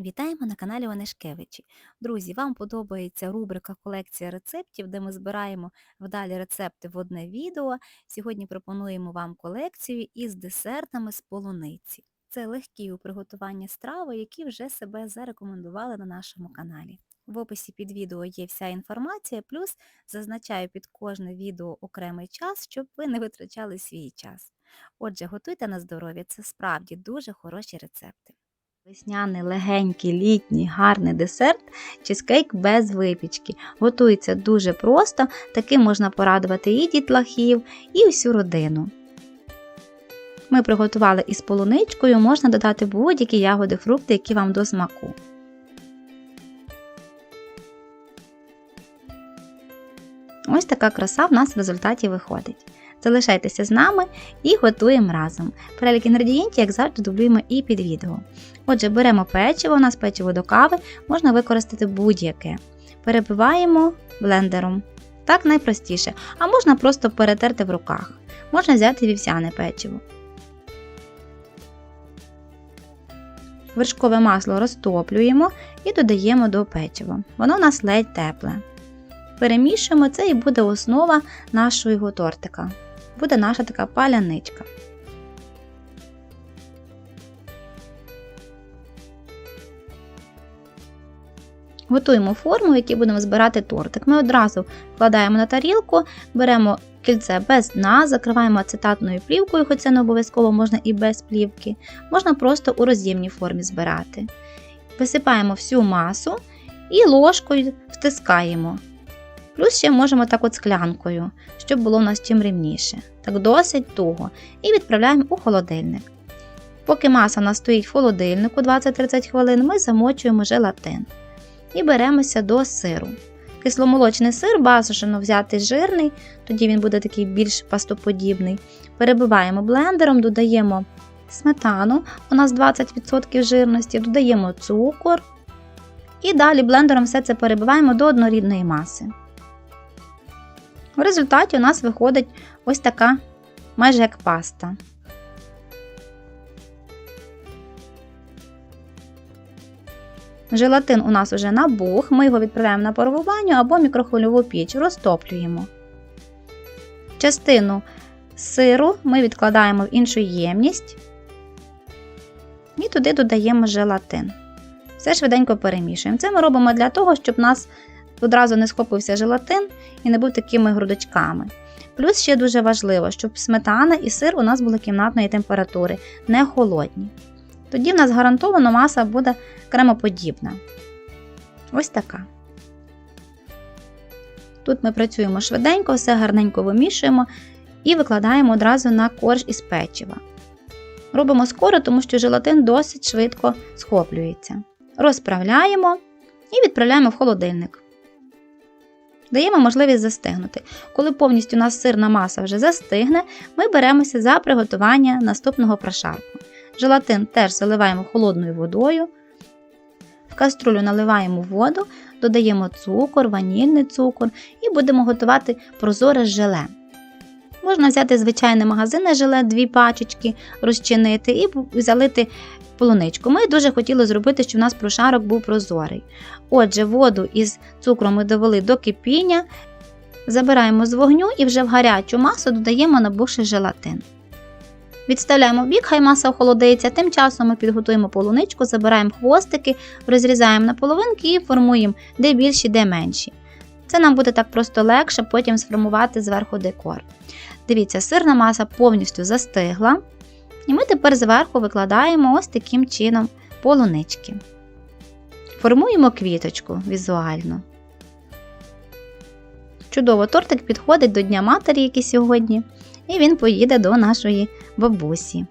Вітаємо на каналі Онешкевичі. Друзі, вам подобається рубрика Колекція рецептів, де ми збираємо вдалі рецепти в одне відео. Сьогодні пропонуємо вам колекцію із десертами з полуниці. Це легкі у приготуванні страви, які вже себе зарекомендували на нашому каналі. В описі під відео є вся інформація, плюс зазначаю під кожне відео окремий час, щоб ви не витрачали свій час. Отже, готуйте на здоров'я, це справді дуже хороші рецепти. Весняний, легенький, літній, гарний десерт чизкейк без випічки. Готується дуже просто, таким можна порадувати і дітлахів, і всю родину. Ми приготували із полуничкою, можна додати будь-які ягоди, фрукти, які вам до смаку. Ось така краса в нас в результаті виходить. Залишайтеся з нами і готуємо разом. Перелік інгредієнтів, як завжди, дублюємо і під відео. Отже, беремо печиво, у нас печиво до кави, можна використати будь-яке. Перебиваємо блендером. Так найпростіше. А можна просто перетерти в руках. Можна взяти вівсяне печиво. Вершкове масло розтоплюємо і додаємо до печива. Воно у нас ледь тепле. Перемішуємо це і буде основа нашого тортика. Буде наша така паляничка. Готуємо форму, в якій будемо збирати тортик. Ми одразу вкладаємо на тарілку, беремо кільце без дна, закриваємо ацетатною плівкою, хоч це не обов'язково можна і без плівки. Можна просто у роз'ємній формі збирати. Висипаємо всю масу і ложкою втискаємо. Плюс ще можемо так от склянкою, щоб було в нас чим рівніше. Так досить туго. І відправляємо у холодильник. Поки маса у нас стоїть в холодильнику 20-30 хвилин, ми замочуємо желатин. І беремося до сиру. Кисломолочний сир бажано взяти жирний, тоді він буде такий більш пастоподібний. Перебиваємо блендером, додаємо сметану, у нас 20% жирності, додаємо цукор. І далі блендером все це перебиваємо до однорідної маси. В результаті у нас виходить ось така майже як паста. Желатин у нас уже набух, ми його відправляємо на парову або мікрохвильову піч, розтоплюємо. Частину сиру ми відкладаємо в іншу ємність і туди додаємо желатин. Все швиденько перемішуємо. Це ми робимо для того, щоб у нас одразу не схопився желатин і не був такими грудочками. Плюс ще дуже важливо, щоб сметана і сир у нас були кімнатної температури, не холодні. Тоді в нас гарантовано маса буде кремоподібна. Ось така. Тут ми працюємо швиденько, все гарненько вимішуємо і викладаємо одразу на корж із печива. Робимо скоро, тому що желатин досить швидко схоплюється. Розправляємо і відправляємо в холодильник. Даємо можливість застигнути. Коли повністю у нас сирна маса вже застигне, ми беремося за приготування наступного прошарку. Желатин теж заливаємо холодною водою. В каструлю наливаємо воду, додаємо цукор, ванільний цукор і будемо готувати прозоре желе. Можна взяти звичайне магазинне желе, дві пачечки, розчинити і залити полуничку. Ми дуже хотіли зробити, щоб у нас прошарок був прозорий. Отже, воду із цукром ми довели до кипіння, забираємо з вогню і вже в гарячу масу додаємо набухший желатин. Відставляємо в бік, хай маса охолодиться, тим часом ми підготуємо полуничку, забираємо хвостики, розрізаємо на половинки і формуємо де більші, де менші. Це нам буде так просто легше потім сформувати зверху декор. Дивіться, сирна маса повністю застигла. І ми тепер зверху викладаємо ось таким чином полунички. Формуємо квіточку візуально. Чудово, тортик підходить до Дня Матері, який сьогодні, і він поїде до нашої бабусі.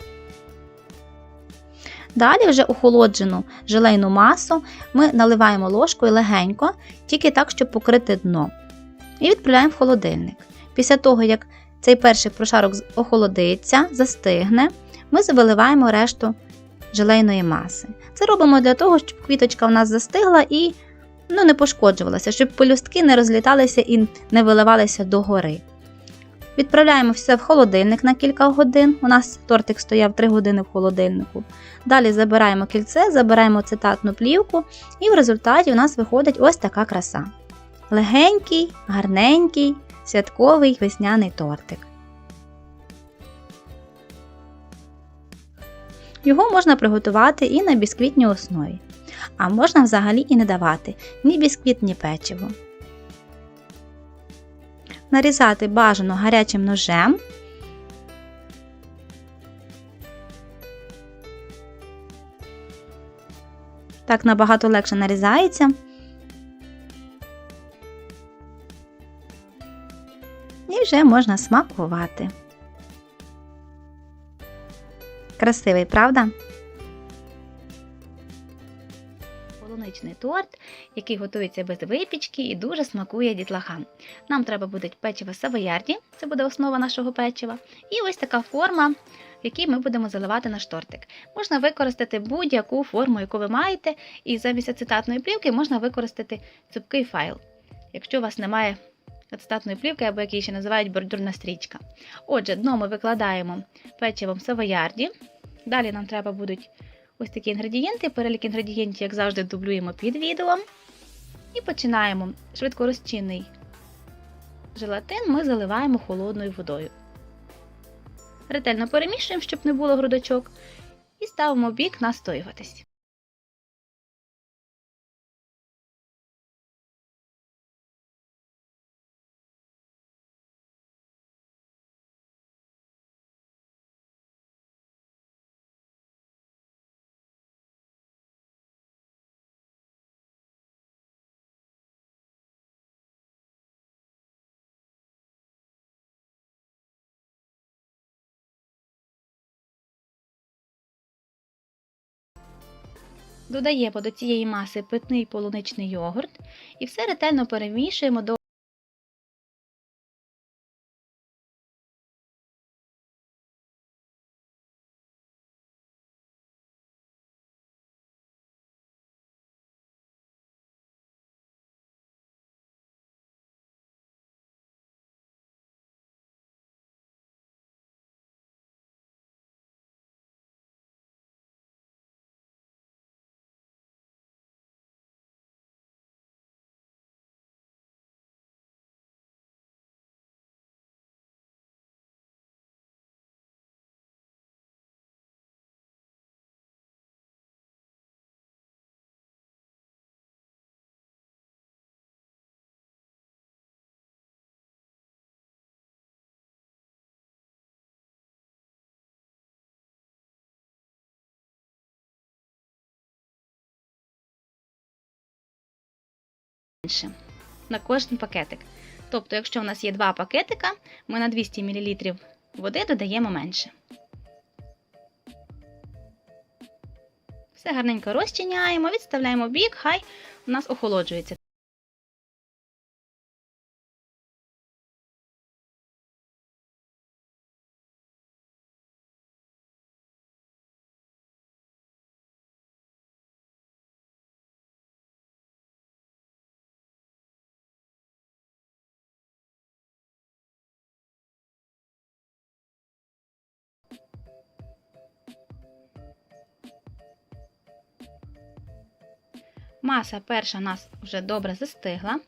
Далі вже охолоджену желейну масу ми наливаємо ложкою легенько, тільки так, щоб покрити дно. І відправляємо в холодильник. Після того, як цей перший прошарок охолодиться, застигне, ми виливаємо решту желейної маси. Це робимо для того, щоб квіточка в нас застигла і ну, не пошкоджувалася, щоб пелюстки не розліталися і не виливалися догори. Відправляємо все в холодильник на кілька годин. У нас тортик стояв 3 години в холодильнику. Далі забираємо кільце, забираємо цитатну плівку, і в результаті у нас виходить ось така краса. Легенький, гарненький, святковий весняний тортик. Його можна приготувати і на бісквітній основі, а можна взагалі і не давати ні бісквіт, ні печиво. Нарізати бажано гарячим ножем. Так набагато легше нарізається. І вже можна смакувати. Красивий, правда? Полуничний торт, який готується без випічки і дуже смакує дітлахам. Нам треба буде печиво савоярді, це буде основа нашого печива. І ось така форма, в ми будемо заливати наш тортик. Можна використати будь-яку форму, яку ви маєте, і замість ацетатної плівки можна використати цупкий файл, якщо у вас немає ацетатної плівки, або як її ще називають бордюрна стрічка. Отже, дно ми викладаємо печивом савоярді. Далі нам треба будуть ось такі інгредієнти. Перелік інгредієнтів, як завжди, дублюємо під відео. І починаємо швидкорозчинний желатин ми заливаємо холодною водою. Ретельно перемішуємо, щоб не було грудочок, і ставимо бік настоюватись. Додаємо до цієї маси питний полуничний йогурт. І все ретельно перемішуємо до менше на кожен пакетик. Тобто, якщо у нас є два пакетика, ми на 200 мл води додаємо менше. Все гарненько розчиняємо, відставляємо бік, хай у нас охолоджується. Маса перша у нас вже добре застигла.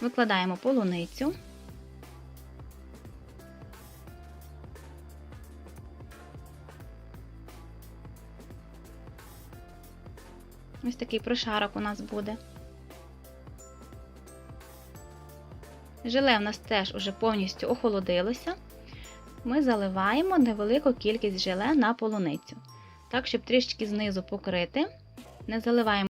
Викладаємо полуницю. Ось такий прошарок у нас буде. Желе у нас теж уже повністю охолодилося. Ми заливаємо невелику кількість желе на полуницю. Так, щоб трішки знизу покрити. Не заливаємо.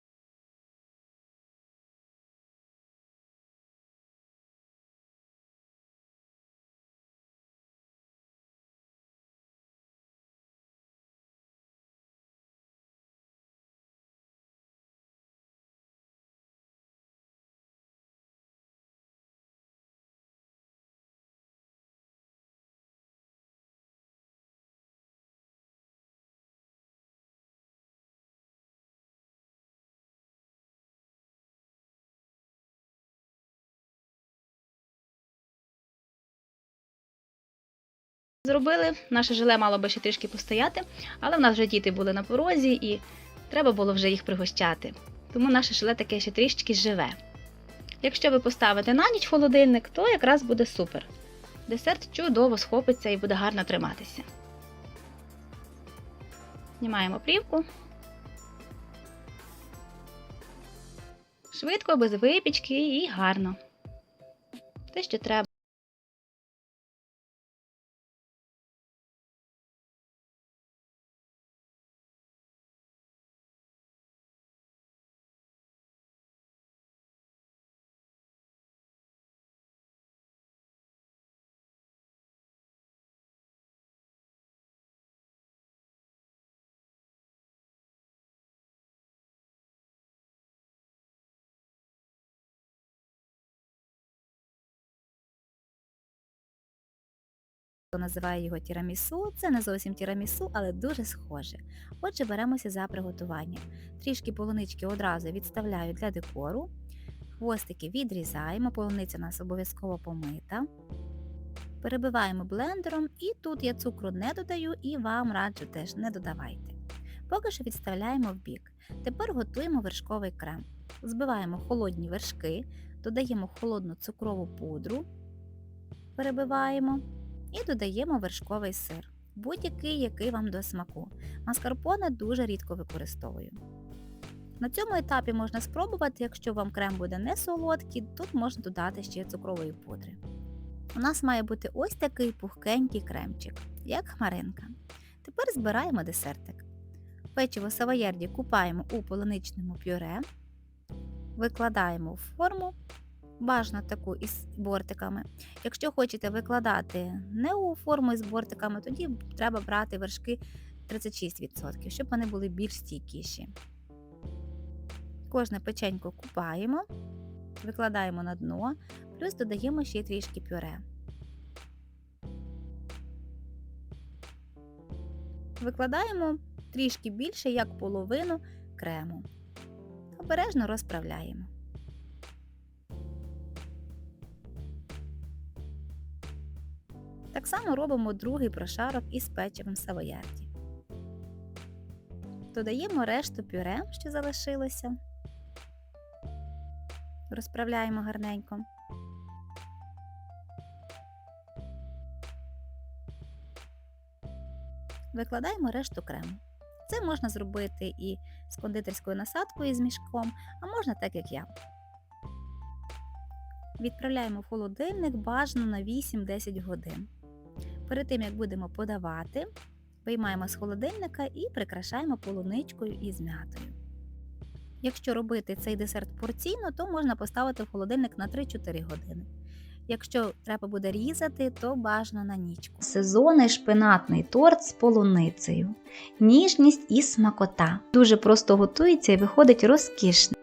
Зробили, наше желе мало би ще трішки постояти, але в нас вже діти були на порозі і треба було вже їх пригощати. Тому наше желе таке ще трішки живе. Якщо ви поставите на ніч холодильник, то якраз буде супер. Десерт чудово схопиться і буде гарно триматися. Знімаємо плівку. Швидко, без випічки і гарно. Те, що треба. Хто називає його тірамісу, це не зовсім тірамісу, але дуже схоже. Отже, беремося за приготування. Трішки полунички одразу відставляю для декору. Хвостики відрізаємо, полуниця у нас обов'язково помита. Перебиваємо блендером, і тут я цукру не додаю і вам раджу теж не додавайте. Поки що відставляємо в бік. Тепер готуємо вершковий крем. Збиваємо холодні вершки, додаємо холодну цукрову пудру, перебиваємо і додаємо вершковий сир, будь-який, який вам до смаку. Маскарпоне дуже рідко використовую. На цьому етапі можна спробувати, якщо вам крем буде не солодкий, тут можна додати ще цукрової пудри. У нас має бути ось такий пухкенький кремчик, як хмаринка. Тепер збираємо десертик. Печиво савоярді купаємо у полуничному пюре, викладаємо в форму бажано таку із бортиками. Якщо хочете викладати не у форму із бортиками, тоді треба брати вершки 36%, щоб вони були більш стійкіші. Кожне печенько купаємо, викладаємо на дно, плюс додаємо ще трішки пюре. Викладаємо трішки більше, як половину крему. Обережно розправляємо. Так само робимо другий прошарок із печивом савоярді. Додаємо решту пюре, що залишилося. Розправляємо гарненько. Викладаємо решту крему. Це можна зробити і з кондитерською насадкою з мішком, а можна так, як я. Відправляємо в холодильник бажано на 8-10 годин. Перед тим, як будемо подавати, виймаємо з холодильника і прикрашаємо полуничкою із м'ятою. Якщо робити цей десерт порційно, то можна поставити в холодильник на 3-4 години. Якщо треба буде різати, то бажано на нічку. Сезонний шпинатний торт з полуницею. Ніжність і смакота. Дуже просто готується і виходить розкішно.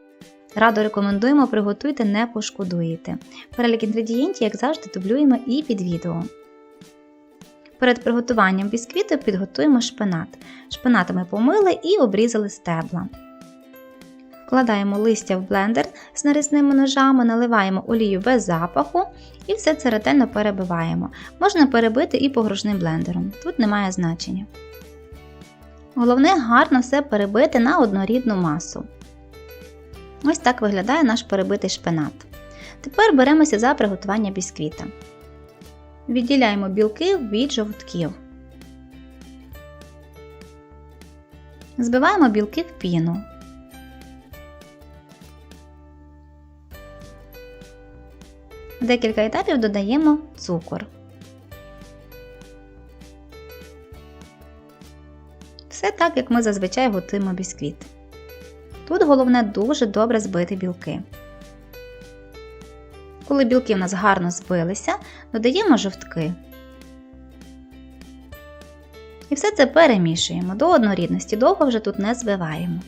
Радо рекомендуємо, приготуйте, не пошкодуєте. Перелік інгредієнтів, як завжди, дублюємо і під відео. Перед приготуванням бісквіту підготуємо шпинат. Шпинат ми помили і обрізали стебла. Вкладаємо листя в блендер з нарізними ножами, наливаємо олію без запаху і все це ретельно перебиваємо. Можна перебити і погружним блендером, тут немає значення. Головне гарно все перебити на однорідну масу. Ось так виглядає наш перебитий шпинат. Тепер беремося за приготування бісквіта. Відділяємо білки від жовтків. Збиваємо білки в піну. Декілька етапів додаємо цукор. Все так, як ми зазвичай готуємо бісквіт. Тут головне дуже добре збити білки. Коли білки в нас гарно збилися, додаємо жовтки. І все це перемішуємо до однорідності, довго вже тут не збиваємо.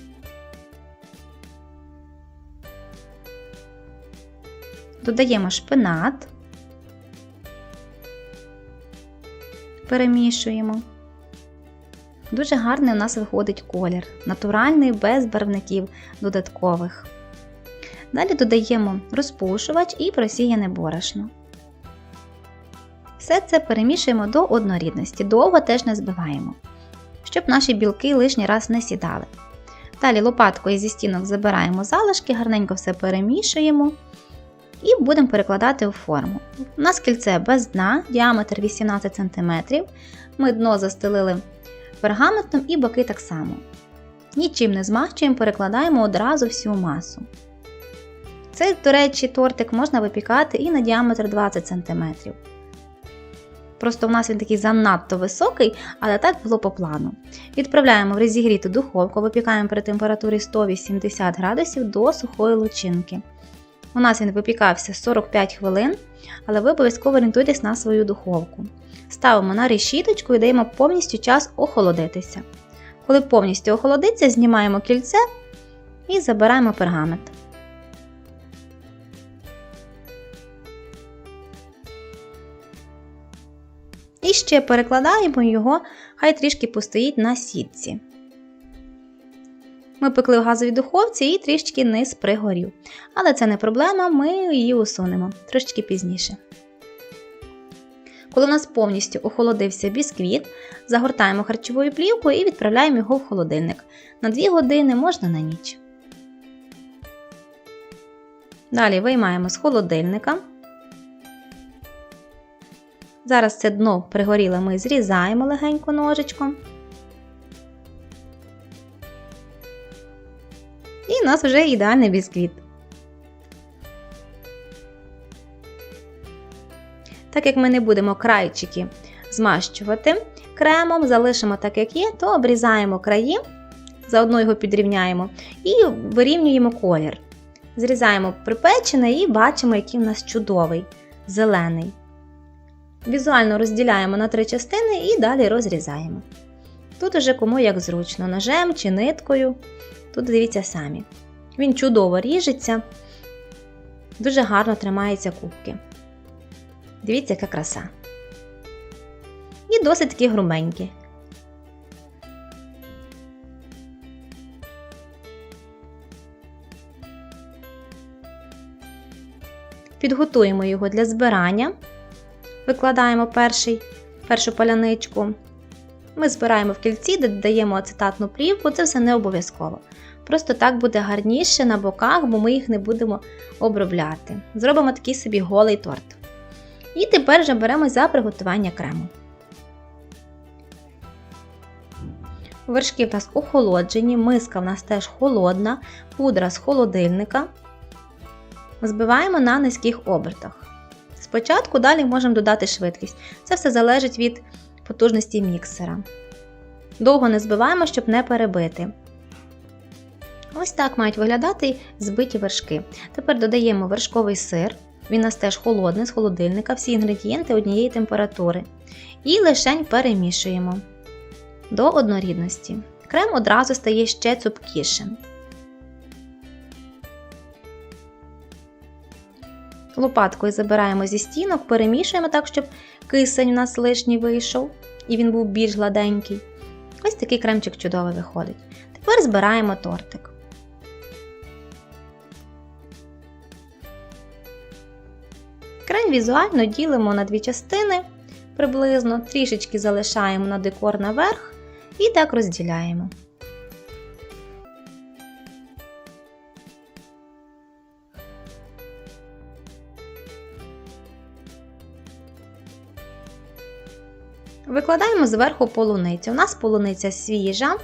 Додаємо шпинат, перемішуємо. Дуже гарний у нас виходить колір, натуральний, без барвників додаткових. Далі додаємо розпушувач і просіяне борошно. Все це перемішуємо до однорідності, довго теж не збиваємо, щоб наші білки лишній раз не сідали. Далі лопаткою зі стінок забираємо залишки, гарненько все перемішуємо і будемо перекладати у форму. У нас кільце без дна, діаметр 18 см. Ми дно застелили пергаментом і боки так само. Нічим не змащуємо, перекладаємо одразу всю масу. Цей, до речі, тортик можна випікати і на діаметр 20 см. Просто в нас він такий занадто високий, але так було по плану. Відправляємо в розігріту духовку, випікаємо при температурі 180 градусів до сухої лучинки. У нас він випікався 45 хвилин, але ви обов'язково орієнтуйтесь на свою духовку. Ставимо на решіточку і даємо повністю час охолодитися. Коли повністю охолодиться, знімаємо кільце і забираємо пергамент. І ще перекладаємо його, хай трішки постоїть на сітці. Ми пекли в газовій духовці і трішки низ пригорів. Але це не проблема, ми її усунемо трошки пізніше. Коли у нас повністю охолодився бісквіт, загортаємо харчовою плівкою і відправляємо його в холодильник. На 2 години можна на ніч. Далі виймаємо з холодильника. Зараз це дно пригоріле ми зрізаємо легенько ножичком. І у нас вже ідеальний бісквіт. Так як ми не будемо крайчики змащувати кремом, залишимо так, як є, то обрізаємо краї, заодно його підрівняємо і вирівнюємо колір. Зрізаємо припечене і бачимо, який у нас чудовий, зелений. Візуально розділяємо на три частини і далі розрізаємо. Тут уже кому як зручно, ножем чи ниткою. Тут дивіться самі. Він чудово ріжеться, дуже гарно тримаються кубки. Дивіться, яка краса. І досить такі грубенькі. Підготуємо його для збирання. Викладаємо перший, першу паляничку. Ми збираємо в кільці, додаємо ацетатну плівку, це все не обов'язково. Просто так буде гарніше на боках, бо ми їх не будемо обробляти. Зробимо такий собі голий торт. І тепер вже беремось за приготування крему. Вершки в нас охолоджені, миска в нас теж холодна, пудра з холодильника. Збиваємо на низьких обертах. Спочатку далі можемо додати швидкість. Це все залежить від потужності міксера. Довго не збиваємо, щоб не перебити. Ось так мають виглядати збиті вершки. Тепер додаємо вершковий сир. Він у нас теж холодний з холодильника, всі інгредієнти однієї температури. І лишень перемішуємо до однорідності. Крем одразу стає ще цупкішим. Лопаткою забираємо зі стінок, перемішуємо так, щоб кисень у нас лишній вийшов, і він був більш гладенький. Ось такий кремчик чудовий виходить. Тепер збираємо тортик. Крем візуально ділимо на дві частини, приблизно, трішечки залишаємо на декор наверх і так розділяємо. Викладаємо зверху полуницю. У нас полуниця свіжа.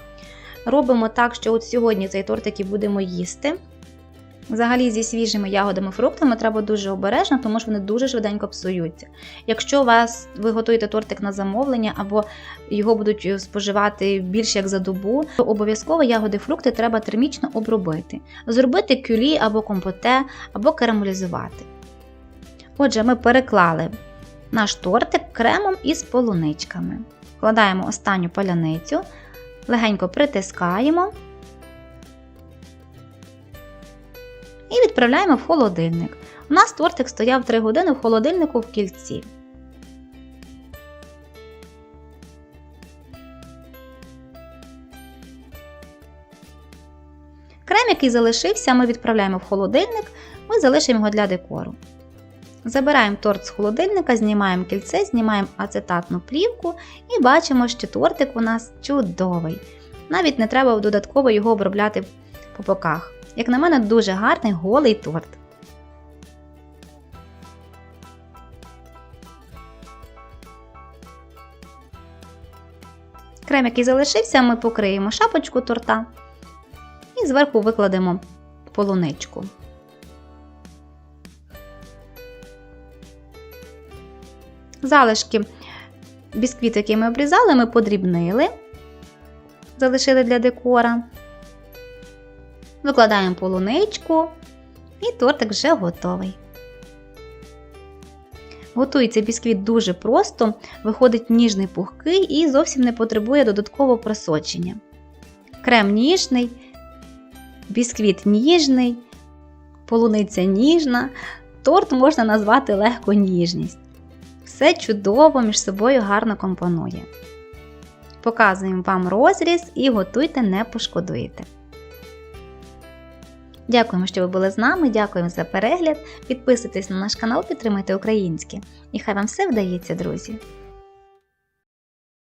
Робимо так, що от сьогодні цей тортик і будемо їсти. Взагалі, зі свіжими ягодами, фруктами треба дуже обережно, тому що вони дуже швиденько псуються. Якщо вас ви готуєте тортик на замовлення або його будуть споживати більше як за добу, то обов'язково ягоди фрукти треба термічно обробити, зробити кюлі або компоте, або карамелізувати. Отже, ми переклали наш тортик кремом із полуничками. Вкладаємо останню паляницю, легенько притискаємо. і відправляємо в холодильник. У нас тортик стояв 3 години в холодильнику в кільці. Крем, який залишився, ми відправляємо в холодильник, ми залишимо його для декору. Забираємо торт з холодильника, знімаємо кільце, знімаємо ацетатну плівку і бачимо, що тортик у нас чудовий. Навіть не треба додатково його обробляти по боках. Як на мене, дуже гарний голий торт. Крем, який залишився, ми покриємо шапочку торта і зверху викладемо полуничку. Залишки бісквіт, який ми обрізали, ми подрібнили, залишили для декора. Викладаємо полуничку і тортик вже готовий. Готується бісквіт дуже просто, виходить ніжний пухкий і зовсім не потребує додаткового просочення. Крем ніжний, бісквіт ніжний, полуниця ніжна, торт можна назвати легко ніжність. Все чудово між собою гарно компонує. Показуємо вам розріз і готуйте, не пошкодуєте. Дякуємо, що ви були з нами. Дякуємо за перегляд. Підписуйтесь на наш канал, підтримуйте українське. І хай вам все вдається, друзі!